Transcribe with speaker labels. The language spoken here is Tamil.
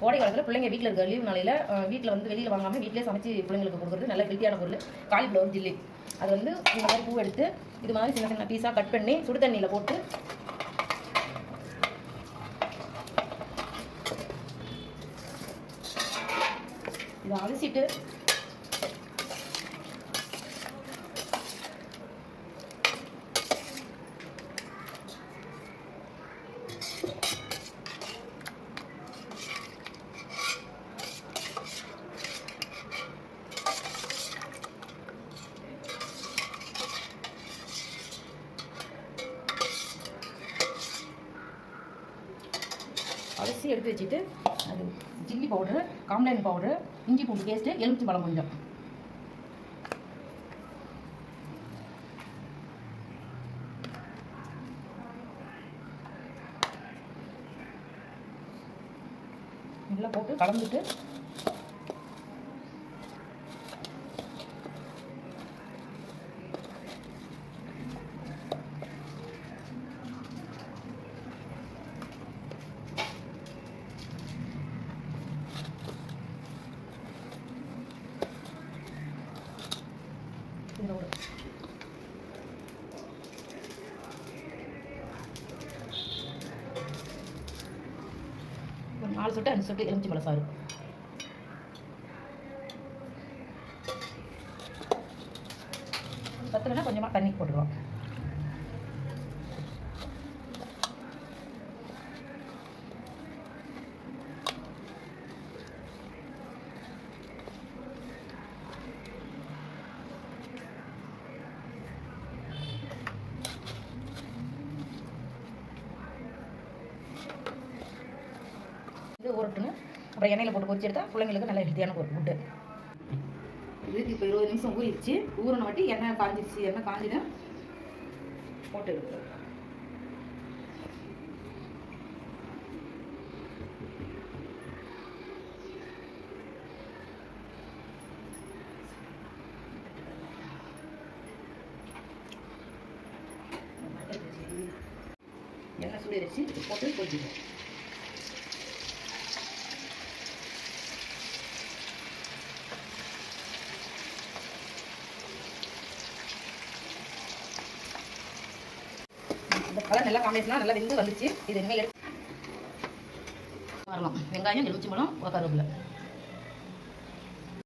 Speaker 1: கோடை காலத்தில் பிள்ளைங்க வீட்டில் இருக்க லீவ் நாளையில் வீட்டில் வந்து வெளியில் வாங்காமல் வீட்டிலே சமைச்சு பிள்ளைங்களுக்கு கொடுக்குறது நல்ல ஹெல்த்தியான பொருள். காலிஃப்ளவர் ஜில்லி அது வந்து இந்த மாதிரி பூ எடுத்து இது மாதிரி சின்ன சின்ன பீஸாக கட் பண்ணி சுடு தண்ணியில் போட்டு இதை அலசிட்டு அரிசி எடுத்து வச்சுட்டு அது சில்லி பவுடரு காம்லைன் பவுடரு இஞ்சி பூண்டு பேஸ்ட்டு எலுமிச்சி பழம் கொஞ்சம். நல்லா போட்டு கலந்துட்டு ஒரு நாலு சொட்டு அஞ்சு சொட்டு எலுமிச்சி பழம் சாறு. பத்துலனா கொஞ்சமாக தண்ணி போட்டுருவோம் இது உருட்டுங்க அப்புறம் எண்ணெயில் போட்டு பொரிச்சு எடுத்தால் பிள்ளைங்களுக்கு நல்ல ஹெல்த்தியான ஒரு ஃபுட்டு இது இப்போ இருபது நிமிஷம் ஊறிடுச்சு. ஊறின வாட்டி எண்ணெய் காஞ்சிருச்சு. எண்ணெய் காஞ்சிடும் போட்டு எடுத்து எண்ணெய் சுடிச்சு போட்டு பொரிச்சிடும் இந்த கலர் நல்லா காம்பினேஷனாக நல்லா வெந்து வந்துச்சு. இது இனிமேல் எடுத்து வரலாம். வெங்காயம் எலுமிச்சம்பழம் கருவேப்பிலை